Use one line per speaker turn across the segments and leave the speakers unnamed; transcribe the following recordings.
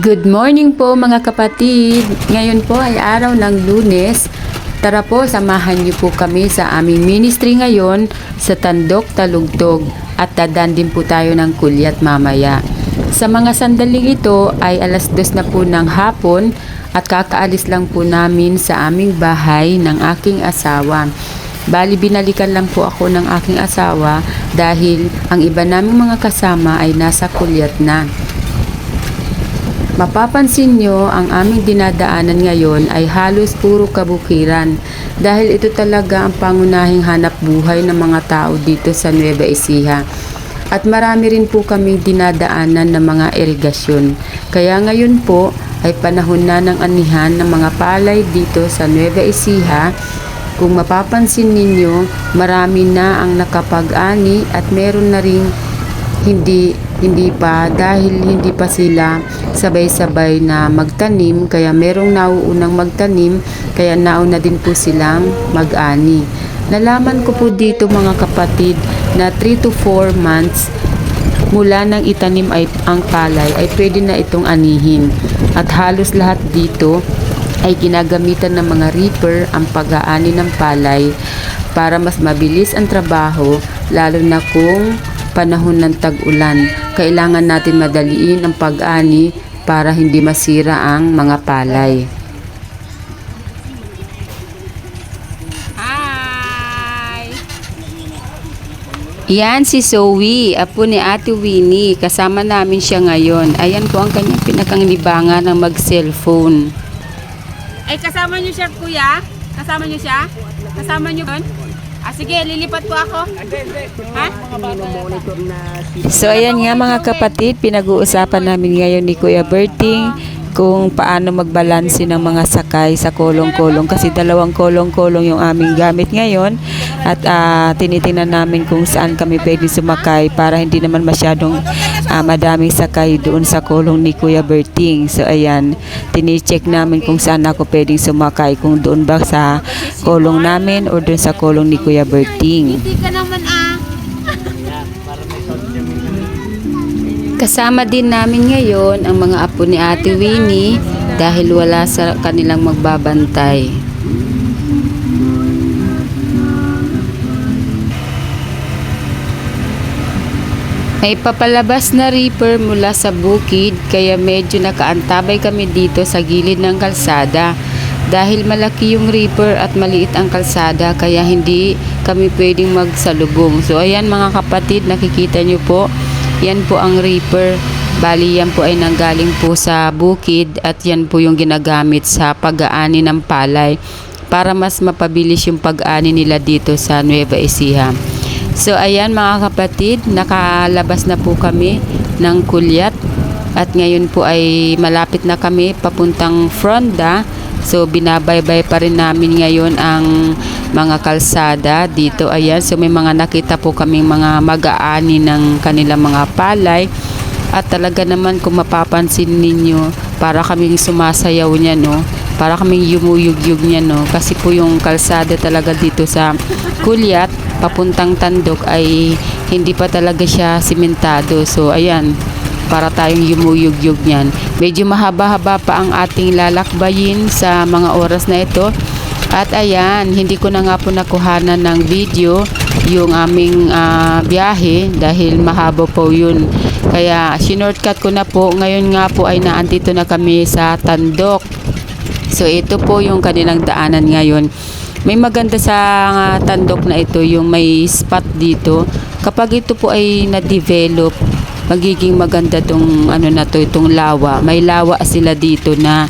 Good morning po mga kapatid. Ngayon po ay araw ng lunes. Tara po, samahan niyo po kami sa aming ministry ngayon sa Tandok Talugtog at dadan din po tayo ng kulyat mamaya. Sa mga sandaling ito ay alas dos na po ng hapon at kakaalis lang po namin sa aming bahay ng aking asawa. Bali, binalikan lang po ako ng aking asawa dahil ang iba naming mga kasama ay nasa kulyat na. Mapapansin nyo, ang aming dinadaanan ngayon ay halos puro kabukiran dahil ito talaga ang pangunahing hanap buhay ng mga tao dito sa Nueva Ecija. At marami rin po kaming dinadaanan ng mga irigasyon. Kaya ngayon po ay panahon na ng anihan ng mga palay dito sa Nueva Ecija. Kung mapapansin ninyo, marami na ang nakapag-ani at meron na ring hindi hindi pa dahil hindi pa sila sabay-sabay na magtanim kaya merong nauunang magtanim kaya nauna din po silang mag-ani. Nalaman ko po dito mga kapatid na 3 to 4 months mula nang itanim ay ang palay ay pwede na itong anihin at halos lahat dito ay ginagamitan ng mga reaper ang pag-aani ng palay para mas mabilis ang trabaho lalo na kung panahon ng tag-ulan. Kailangan natin madaliin ang pag-ani para hindi masira ang mga palay. Hi! Yan si Zoe, apo ni Ate Winnie. Kasama namin siya ngayon. Ayan po ang kanyang pinakang ng mag-cellphone.
Ay, kasama niyo siya, kuya? Kasama niyo siya? Kasama niyo doon? Ah, sige, lilipat po ako. Ha?
So ayan nga mga kapatid, pinag-uusapan namin ngayon ni Kuya Berting kung paano magbalanse ng mga sakay sa kolong-kolong kasi dalawang kolong-kolong yung aming gamit ngayon at ah, tinitingnan namin kung saan kami pwede sumakay para hindi naman masyadong ah, madaming sakay doon sa kolong ni Kuya Berting. So ayan, tinicheck namin kung saan ako pwedeng sumakay kung doon ba sa kolong namin o doon sa kolong ni Kuya Berting.
Hindi ka naman ah.
Kasama din namin ngayon ang mga apo ni Ate Winnie dahil wala sa kanilang magbabantay. May papalabas na reaper mula sa bukid kaya medyo nakaantabay kami dito sa gilid ng kalsada. Dahil malaki yung reaper at maliit ang kalsada kaya hindi kami pwedeng magsalubong. So ayan mga kapatid nakikita nyo po yan po ang reaper. Bali yan po ay nanggaling po sa bukid at yan po yung ginagamit sa pag-aani ng palay para mas mapabilis yung pag-ani nila dito sa Nueva Ecija. So ayan mga kapatid, nakalabas na po kami ng kulyat at ngayon po ay malapit na kami papuntang Fronda. So binabaybay pa rin namin ngayon ang mga kalsada dito. Ayan, so may mga nakita po kaming mga mag-aani ng kanilang mga palay. At talaga naman kung mapapansin ninyo, para kaming sumasayaw niya, no? Para kaming yumuyugyug niya, no? Kasi po yung kalsada talaga dito sa Kulyat, papuntang Tandok ay hindi pa talaga siya simentado. So, ayan, para tayong yumuyugyug niyan. Medyo mahaba-haba pa ang ating lalakbayin sa mga oras na ito. At ayan, hindi ko na nga po nakuhanan ng video yung aming ah, biyahe dahil mahaba po yun. Kaya sinortcut ko na po. Ngayon nga po ay naandito na kami sa Tandok. So ito po yung kanilang daanan ngayon. May maganda sa ah, Tandok na ito yung may spot dito. Kapag ito po ay na-develop, magiging maganda tong ano na to, itong lawa. May lawa sila dito na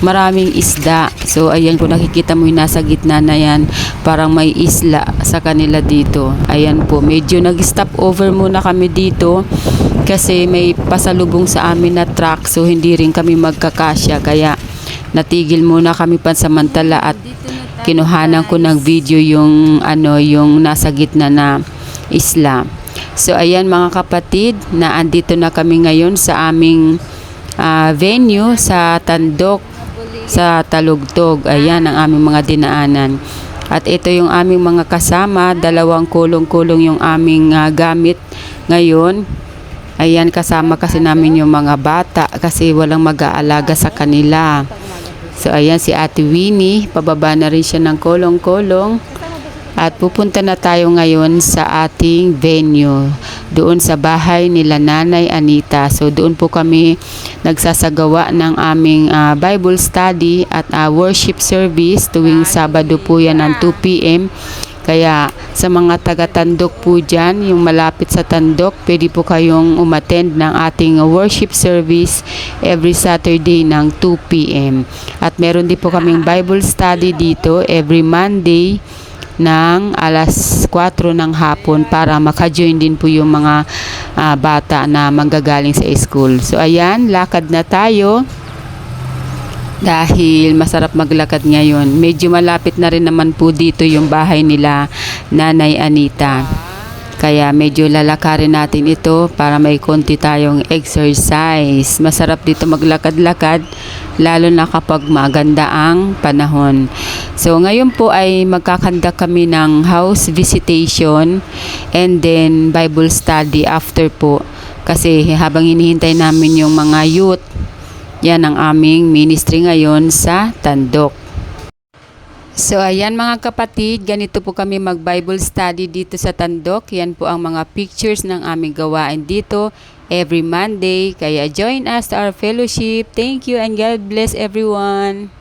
maraming isda. So ayan kung nakikita mo yung nasa gitna na yan, parang may isla sa kanila dito. Ayan po, medyo nag-stop over muna kami dito kasi may pasalubong sa amin na truck so hindi rin kami magkakasya kaya natigil muna kami pansamantala at kinuhanan ko ng video yung ano yung nasa gitna na isla. So ayan mga kapatid, na andito na kami ngayon sa aming ah, venue sa Tandok sa Talugtog. Ayan ang aming mga dinaanan. At ito yung aming mga kasama, dalawang kulong-kulong yung aming ah, gamit ngayon. Ayan, kasama kasi namin yung mga bata kasi walang mag-aalaga sa kanila. So, ayan si Ate Winnie. Pababa na rin siya ng kolong-kolong. At pupunta na tayo ngayon sa ating venue. Doon sa bahay nila Nanay Anita. So, doon po kami nagsasagawa ng aming ah, Bible study at ah, worship service tuwing Sabado po yan ng 2 p.m. Kaya sa mga taga-tandok po dyan, yung malapit sa tandok, pwede po kayong umattend ng ating worship service every Saturday ng 2 p.m. At meron din po kaming Bible study dito every Monday ng alas 4 ng hapon para maka-join din po yung mga ah, bata na manggagaling sa school. So ayan, lakad na tayo dahil masarap maglakad ngayon. Medyo malapit na rin naman po dito yung bahay nila Nanay Anita. Kaya medyo lalakarin natin ito para may konti tayong exercise. Masarap dito maglakad-lakad lalo na kapag maganda ang panahon. So ngayon po ay magkakanda kami ng house visitation and then Bible study after po. Kasi habang hinihintay namin yung mga youth, yan ang aming ministry ngayon sa Tandok. So ayan mga kapatid, ganito po kami mag-Bible study dito sa Tandok. Yan po ang mga pictures ng aming gawain dito every Monday. Kaya join us to our fellowship. Thank you and God bless everyone.